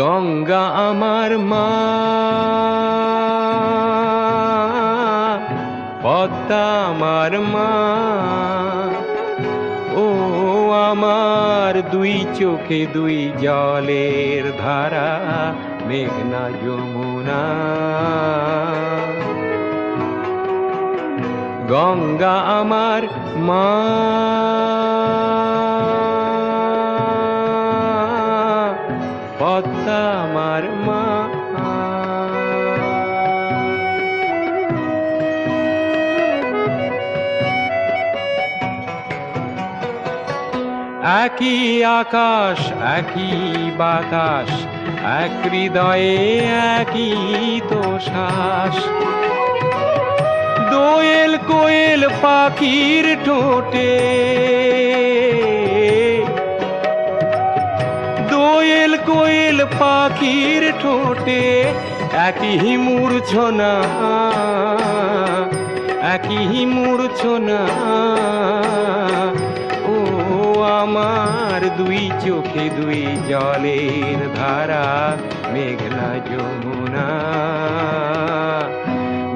গঙ্গা আমার মা। পদ্মা আমার মা। ও আমার দুই চোখে দুই জলের ধারা, মেঘনা যমুনা। গঙ্গা আমার মা। একই আকাশ, একই বাতাস, এক হৃদয়ে একই তো শ্বাস দোয়েল কোয়েল পাখির ঠোঁটে, দোয়েল কোয়েল পাখির ঠোঁটে একই মূর্ছনা একই মূর্ছনা। আমার দুই চোখে দুই জলের ধারা মেঘনা যমুনা।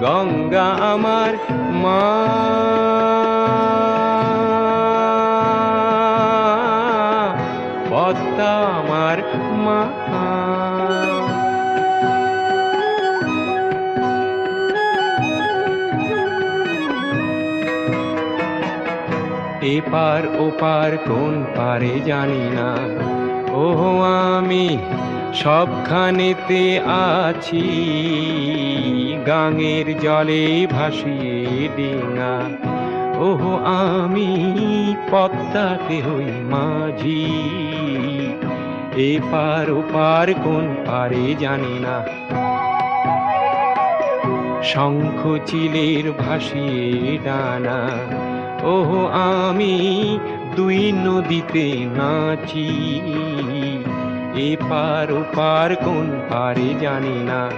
গঙ্গা আমার মা এপার ওপার কোন পারে জানি না। ও আমি সবখানেতে আছি, গাঙের জলে ভাসিয়ে ডিঙা। ওহ, আমি পদ্মাতে হই মাঝি এপার ওপার কোন পারে জানি না। শঙ্খ চিলের ভাসিয়ে ডানা ওহ, আমি দুই নদীতে নাচি। এপার ওপার কোন পারে জানি না।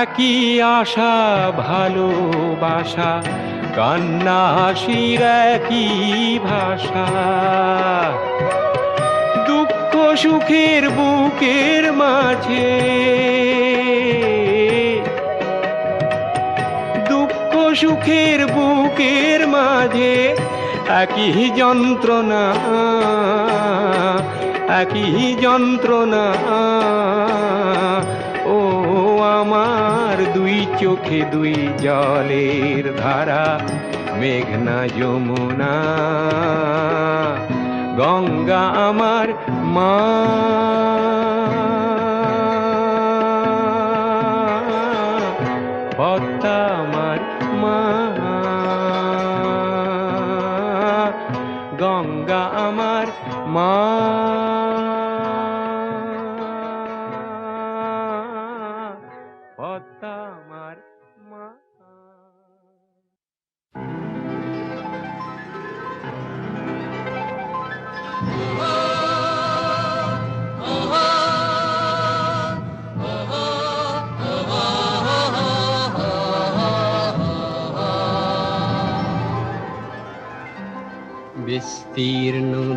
একই আশা, ভালোবাসা, কান্না, হাসির একই ভাষা। দুঃখ সুখের বুকের মাঝে সুখের বুকের মাঝে একই যন্ত্রণা একই যন্ত্রণা। ও আমার দুই চোখে দুই জলের ধারা, মেঘনা যমুনা। গঙ্গা আমার মা। আমার পদ্মা আমার মা বিস্তীর্ণ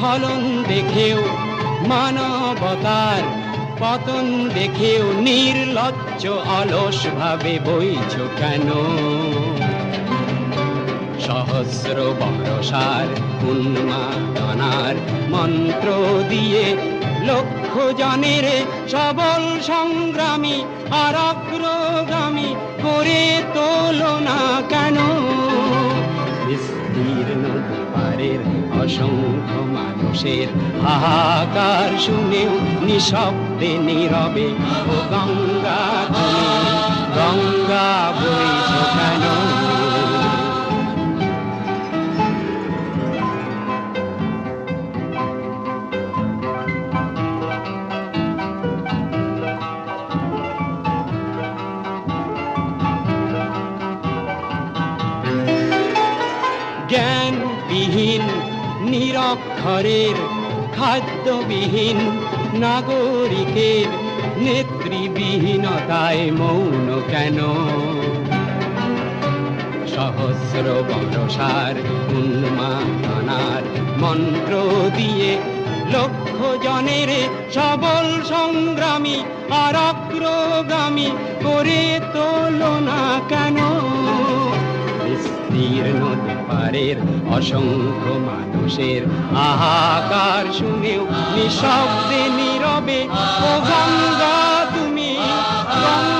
স্খলন দেখেও, মানবতার পতন দেখেও নির্লজ্জ অলস ভাবে বইছ কেন? সহস্র বরসার উন্মাদনার মন্ত্র দিয়ে লক্ষ জনের সবল সংগ্রামী আর অগ্রগামী করে তোলো না কেন? বিস্তীর্ণ দুপারের অসংখ্য মানুষের হাহাকার শুনেও নিঃশব্দে নীরবে ও গঙ্গা গঙ্গা বই কেন? নিরক্ষরের খাদ্যবিহীন নাগরিকের নেতৃবিহীনতায় মৌন কেন? সহস্র বরসার উন্মাদনার মন্ত্র দিয়ে লক্ষ জনের সবল সংগ্রামী আর অগ্রগামী করে তোলো না কেন? বিস্তীর্ণ পারের অসংখ্য মানুষের আহাকার শুনেও নিঃশব্দে নীরবে ও গঙ্গা তুমি গঙ্গা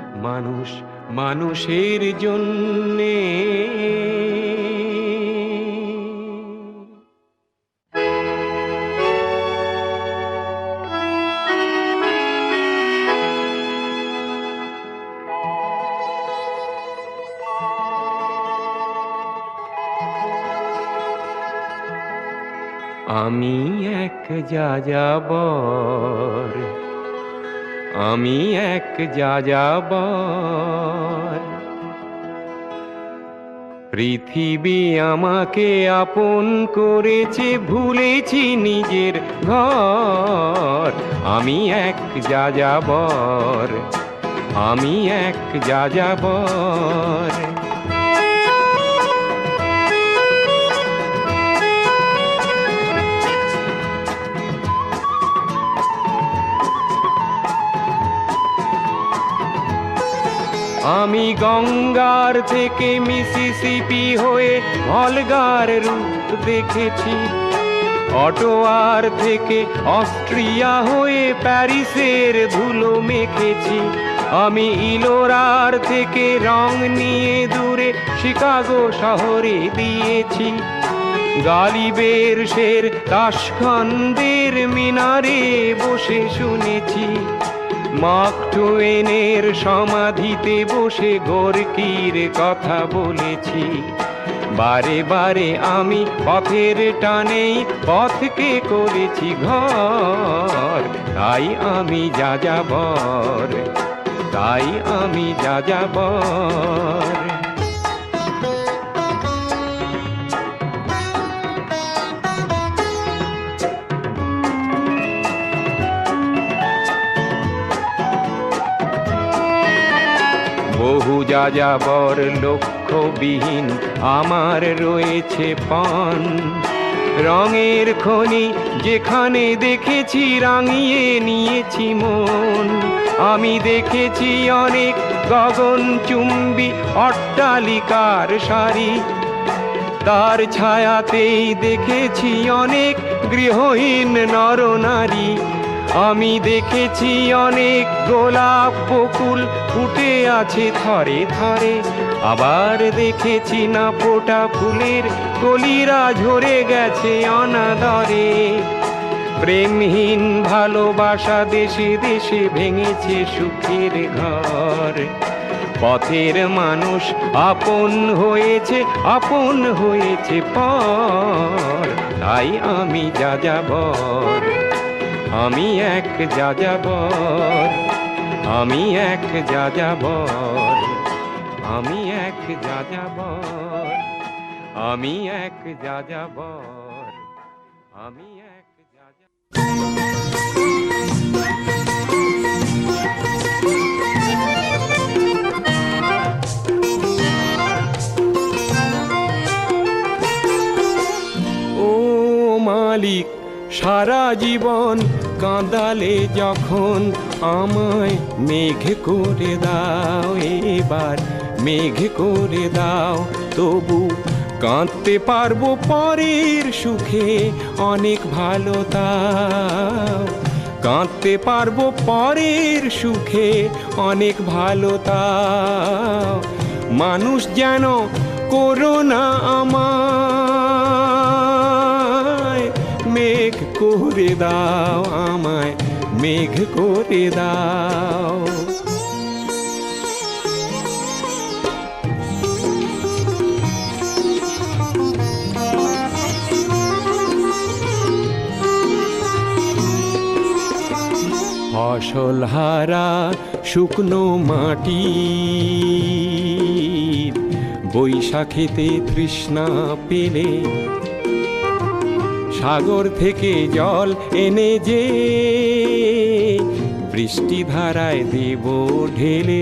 মানুষ মানুষের জন্যে। আমি এক যাযাবর আমি এক যাযাবর পৃথিবী আমাকে আপন করেছে, ভুলেছি নিজের ঘর। আমি এক যা যাযাবর, আমি এক যা যাযাবর। আমি গঙ্গার থেকে মিসিসিপি হয়ে ভলগার রূপ দেখেছি। অটোয়ার থেকে অস্ট্রিয়া হয়ে প্যারিসের ধুলো মেখেছি। আমি ইলোরার থেকে রং নিয়ে দূরে শিকাগো শহরে দিয়েছি। গালিবের শের তাসখন্দের মিনারে বসে শুনেছি। মার্ক টুয়েনের সমাধিতে বসে গোরকির কথা বলেছি। বারে বারে আমি পথের টানেই পথকে করেছি ঘর। তাই আমি যা যাবর তাই আমি যা যাবর বহু যাযাবর লক্ষ্যবিহীন আমার রয়েছে পান। রঙের খনি যেখানে দেখেছি, রাঙিয়ে নিয়েছি মন। আমি দেখেছি অনেক গগন চুম্বি অট্টালিকার সারি। তার ছায়াতেই দেখেছি অনেক গৃহহীন নরনারী আমি দেখেছি অনেক গোলাপ বকুল ফুটে আছে থরে থরে। আবার দেখেছি না ফোটা ফুলের কলিরা ঝরে গেছে অনাদরে। প্রেমহীন ভালোবাসা দেশে দেশে ভেঙেছে সুখের ঘর। পথের মানুষ আপন হয়েছে আপন হয়েছে পর। তাই আমি যা যাবর আমি এক যাযাবর, আমি এক যাযাবর, আমি এক যাযাবর, আমি এক যাযাবর, আমি এক মালিক, সারা জীবন কাঁদালে যখন আমায় মেঘ করে দাও এবার, মেঘ করে দাও, তবু কাঁদতে পারব পরের সুখে অনেক ভালো তাও। কাঁদতে পারব পরের সুখে অনেক ভালো তাও। মানুষ যেন করোনা আমায় করে দাও আমায় মেঘ করে দাও। ফসল হারা শুকনো মাটি বৈশাখেতে তৃষ্ণা পেলে সাগর থেকে জল এনে যে বৃষ্টি ধারায় দেব ঢেলে।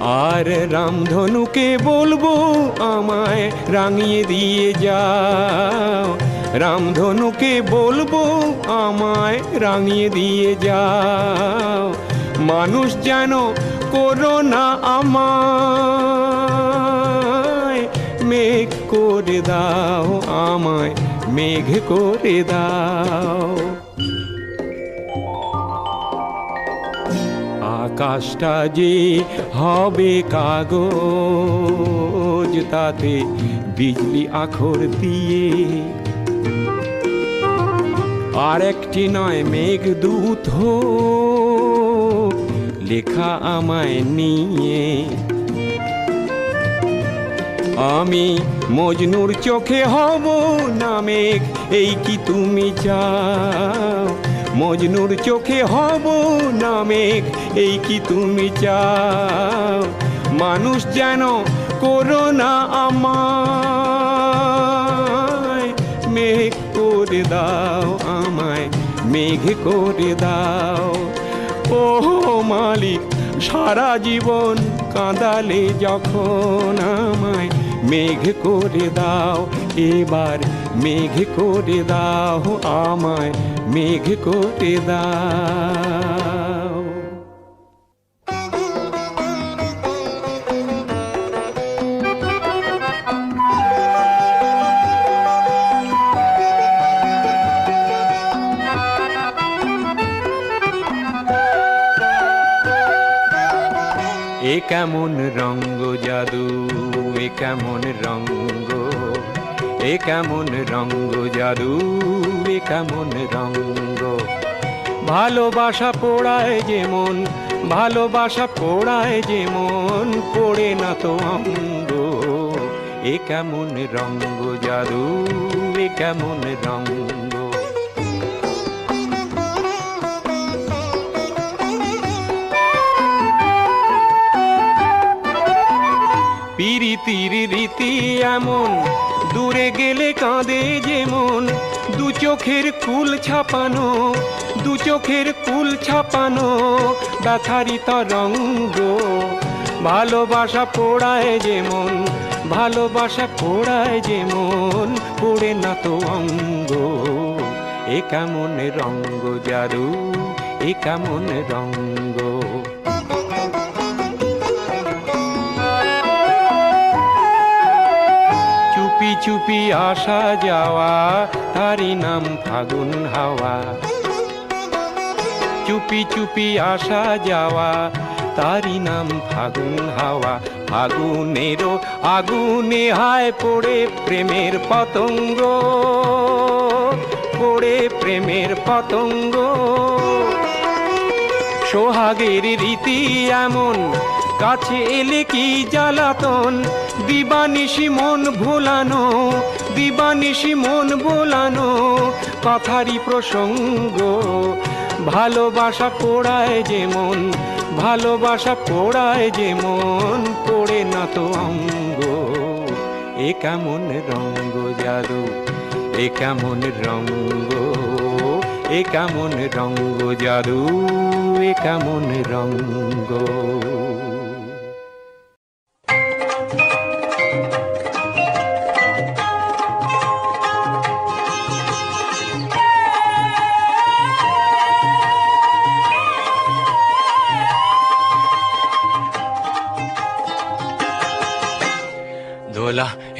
আর রামধনুকে বলব, আমায় রাঙিয়ে দিয়ে যাও। রামধনুকে বলব, আমায় রাঙিয়ে দিয়ে যাও। মানুষ যেন করো না আমায়, মেঘ করে দাও আমায়, মেঘ করে দাও। আকাশটা যে হবে কাগজ, তাতে বিজলি আখর দিয়ে। আর একটি নয় মেঘদূত হোক, লেখা আমায় নিয়ে। আমি মজনুর চোখে হব না মেঘ এই কি তুমি চাও? মজনুর চোখে হব না মেঘ এই কি তুমি চাও? মানুষ যেন করো না আমায়, মেঘ করে দাও আমায়, মেঘ করে দাও। ও মালিক, সারা জীবন কাঁদালে যখন আমায় মেঘ করে দাও, এবার মেঘ করে দাও, আমায় মেঘ করে দাও। এ কেমন রঙ্গ জাদু? এ কেমন রঙ্গ? এ কেমন রঙ্গ জাদু? এ কেমন রঙ্গ? ভালোবাসা পোড়ায় যেমন ভালোবাসা পোড়ায় যেমন পড়ে না তো অঙ্গ। এ কেমন রঙ্গ জাদু? এ কেমন রঙ্গ? রীতি এমন। দূরে গেলে কাঁদে যেমন। দু চোখের কুল ছাপানো, দু চোখের কুল ছাপানো ব্যথারি তরঙ্গ ভালোবাসা পোড়ায় যেমন, ভালোবাসা পোড়ায় যেমন, পড়ে না তো অঙ্গ। এ কেমন রঙ্গ জারু, এ কেমন রঙ্গ? চুপি আসা যাওয়া তারি নাম ফাগুন হাওয়া। চুপি চুপি আসা যাওয়া তারি নাম ফাগুন হাওয়া। ফাগুনেরও আগুনে হায় পড়ে প্রেমের পতঙ্গ, পড়ে প্রেমের পতঙ্গ। সোহাগের রীতি এমন, কাছে এলে কি জ্বালাতন? দিবানিশি মন ভোলানো, দিবানিশি মন ভোলানো, কথারই প্রসঙ্গ। ভালোবাসা পোড়ায় যেমন ভালোবাসা পোড়ায় যেমন পড়ে না তো অঙ্গ। এ কেমন রঙ্গ জাদু, এ কেমন রঙ্গ, এ কেমন রঙ্গ জাদু, এ কেমন রঙ্গ।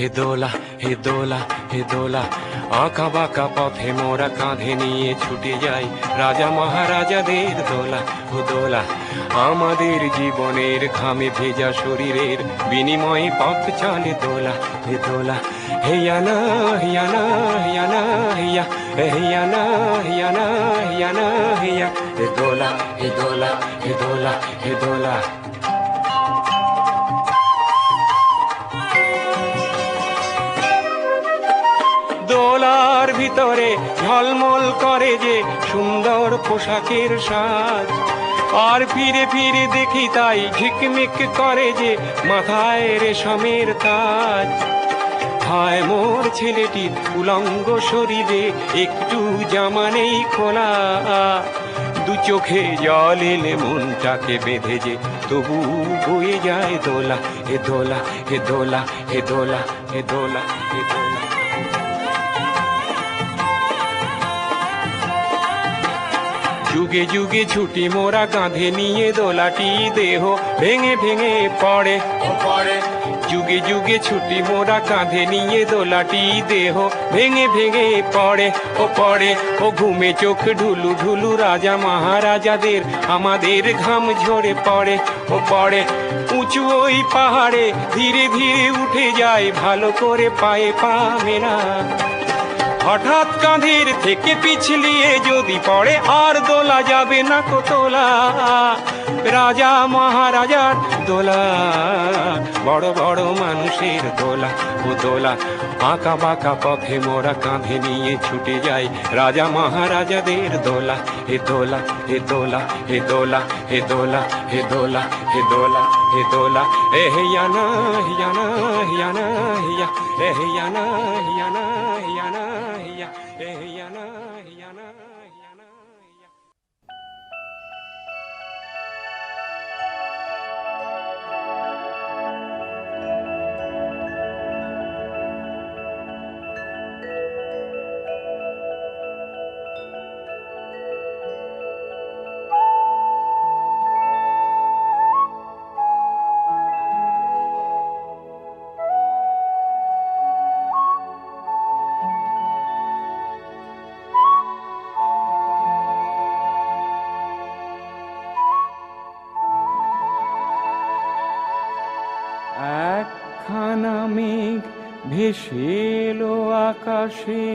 হে দোলা হে দোলা হে দোলা। আঁকা বাঁকা পথে মোরা কাঁধে নিয়ে ছুটে যাই। রাজা মহারাজাদের দোলা, ও দোলা। আমাদের জীবনের ঘামে ভেজা শরীরের বিনিময়ে পথ চলে দোলা, হে দোলা। হেয়ানা হিয়ানা হিয়ানা হিয়া হেয়ানা হিয়ানা হিয়ানা হিয়া। হে দোলা হে দোলা হে দোলা হে দোলা। ভিতরে ঝলমল করে যে সুন্দর পোশাকের সাজ। আর ফিরে ফিরে দেখি তাই ঝিকমিক করে যে মাথায় রেশমের তাজ। হায় মোর ছেলেটি উলঙ্গ শরীরে একটু জামা নেই খোলা। দু চোখে জল এলে মনটাকে বেঁধে যে তবু বয়ে যায় দোলা হে দোলা হে দোলা হে দোলা হে দোলা হে দোলা। যুগে যুগে ছুটি মোরা কাঁধে নিয়ে দোলাটি দেহ ভেঙে ভেঙে পড়ে। পরে যুগে যুগে ছুটি মোরা কাঁধে নিয়ে দোলাটি দেহ ভেঙে ভেঙে পড়ে। ও পড়ে ও ঘুমে চোখ ঢুলু ঢুলু রাজা মহারাজাদের আমাদের ঘাম ঝরে পড়ে। ও পড়ে উঁচু ওই পাহাড়ে ধীরে ধীরে উঠে যায় ভালো করে পায়ে পা মেলা হঠাৎ কাঁধের থেকে পিছলিয়ে যদি পড়ে আর দোলা যাবে না কো তোলা। রাজা মহারাজার দোলা বড় বড় মানুষের দোলা ও দোলা আঁকা বাঁকা পথে মোরা কাঁধে নিয়ে ছুটে যাই রাজা মহারাজাদের দোলা হে দোলা হে দোলা হে দোলা হে দোলা হে দোলা হে দোলা হে দোলা এ হিয়ানা হিয়ানা হিয়ানা হিয়া এ হিয়ানা হিয়ানা হিয়ানা হিয়া এ হিয়ানা হিয়ানা আকাশে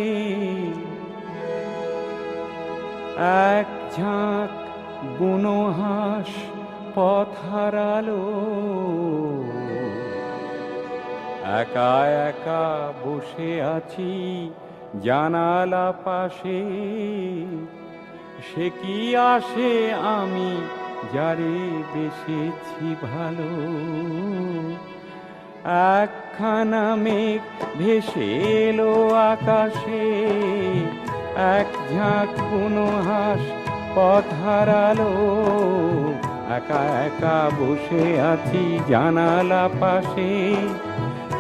এক ঝাঁক বুনোহাস পথ হারালো। একা একা বসে আছি জানালা পাশে। সে কি আসে আমি যারে বেসেছি ভালো? একখানা মেঘ ভেসে এলো আকাশে, এক ঝাঁক কোনো হাঁস পথ হারালো, একা একা বসে আছি জানালা পাশে।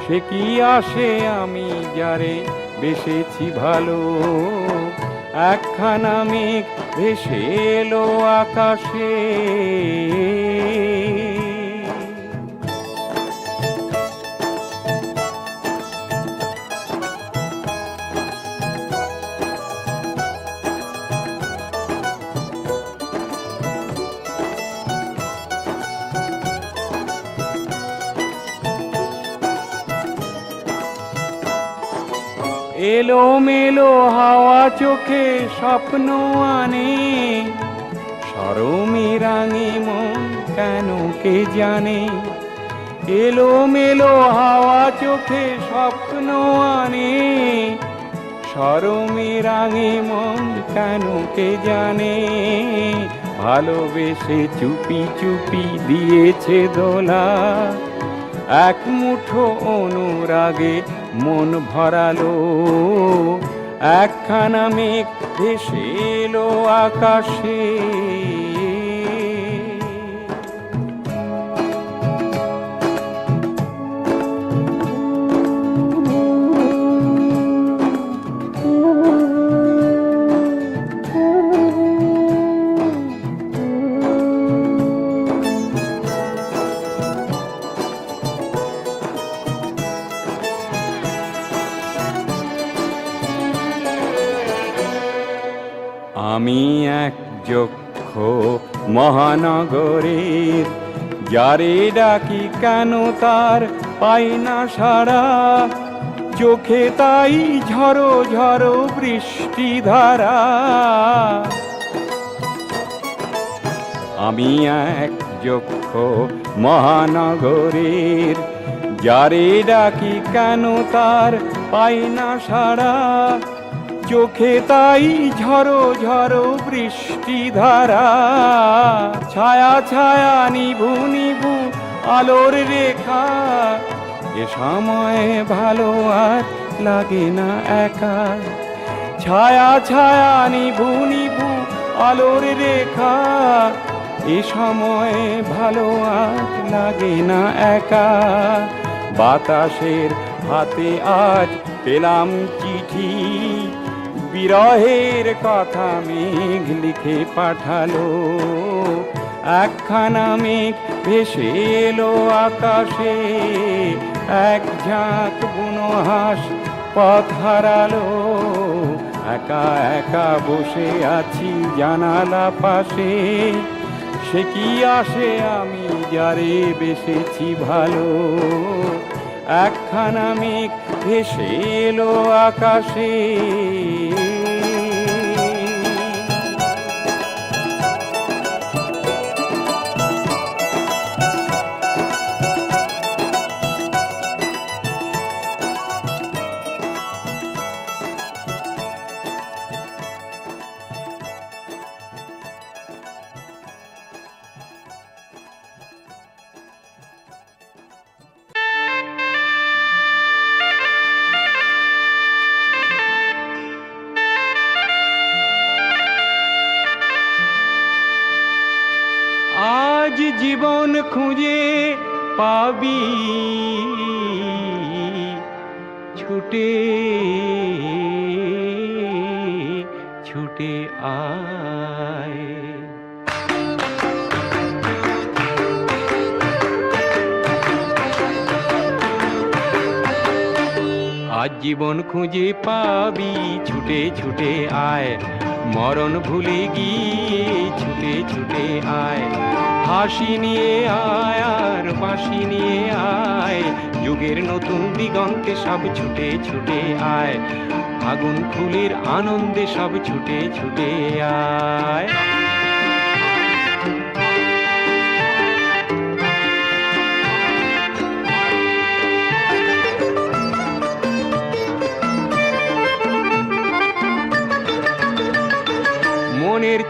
সে কি আসে আমি যারে বেসেছি ভালো? একখানা মেঘ ভেসে এলো আকাশে এলো মেলো হাওয়া চোখে স্বপ্ন আনে। সরমে রাঙে মন কেন কে জানে? এলো মেলো হাওয়া চোখে স্বপ্ন আনে। সরমে রাঙে মন কেন কে জানে? ভালোবেসে চুপি চুপি দিয়েছে দোলা। এক মুঠো অনুরাগে মন ভরালো। একখানা মেঘ ভেসে এলো আকাশে। মহানগরের। যারে ডাকি কেন তার পাই না সারা চোখে তাই ঝড়ো ঝড়ো বৃষ্টি ধারা। আমি এক যক্ষ মহানগরীর। যারে ডাকি কেন তার পাই না সারা চোখে তাই ঝড়ো ঝড়ো বৃষ্টি ধারা। ছায়া ছায়া নিভু নিভু আলোর রেখা। এ সময় ভালো আর লাগে না একা। ছায়া ছায়া নিভু নিভু আলোর রেখা। এ সময় ভালো আর লাগে না একা। বাতাসের হাতে আজ পেলাম চিঠি। বিরহের কথা মেঘ লিখে পাঠালো। একখানা মেঘ ভেসে এলো আকাশে, এক ঝাঁক বুনো হাঁস পথ হারালো। একা একা বসে আছি জানালা পাশে, সে কি আসে আমি যারে বেসেছি ভালো? একখানা মেঘ ভেসে এলো আকাশে। জীবন খুঁজে পাবি। ছুটে ছুটে আয়। আজ জীবন খুঁজে পাবি, ছুটে ছুটে আয়। মরণ ভুলে গিয়ে ছুটে ছুটে আয়। হাসি নিয়ে আয় আর বাঁশি নিয়ে আয়। যুগের নতুন দিগন্তে সব ছুটে ছুটে আয়। আগুন, ফুলের আনন্দে সব ছুটে ছুটে আয়।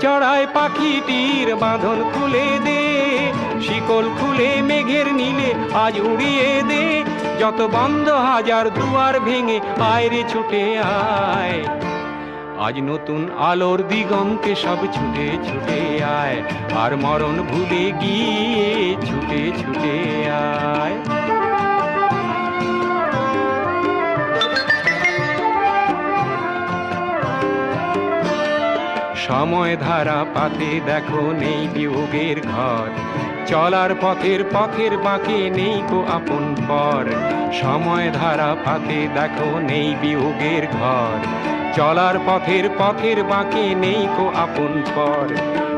চড়ায় পাখিটির বাঁধন খুলে দে, শিকল খুলে মেঘের নীলে আজ উড়িয়ে দে, যত বন্ধ হাজার দুয়ার ভেঙে আয়রে ছুটে আয়। আজ নতুন আলোর দিগন্তে সব ছুটে ছুটে আয়, আর মরণ ভুলে গিয়ে ছুটে ছুটে আয়। সময় ধারা পাতে দেখো নেই বিয়োগের ঘর। চলার পথের পথের বাঁকে নেই কো আপন পর। সময় ধারা পাতে দেখো নেই বিয়োগের ঘর। চলার পথের পথের বাঁকে নেই কো আপন পর।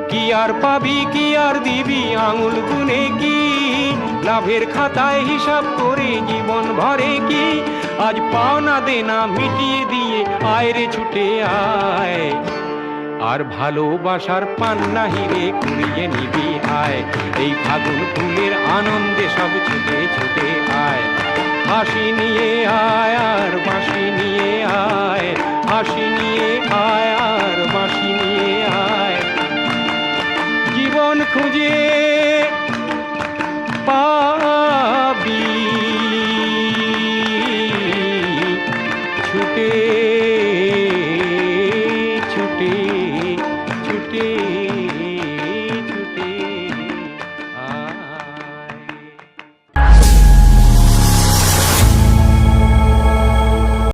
কি আর পাবি, কি আর দিবি আঙুল গুনে কি? লাভের খাতায় হিসাব করে জীবন ভরে কি? আজ পাওনা দেনা মিটিয়ে দিয়ে আয়রে ছুটে আয়। আর ভালোবাসার পান্না হিরে কুড়িয়ে নিবি আয়। এই ফাগুন ফুলের আনন্দে সব ছুটে ছুটে আয়। হাসি নিয়ে আয় আর বাঁশি নিয়ে আয়। হাসি নিয়ে আয় আর বাঁশি নিয়ে আয়। জীবন খুঁজে পাবি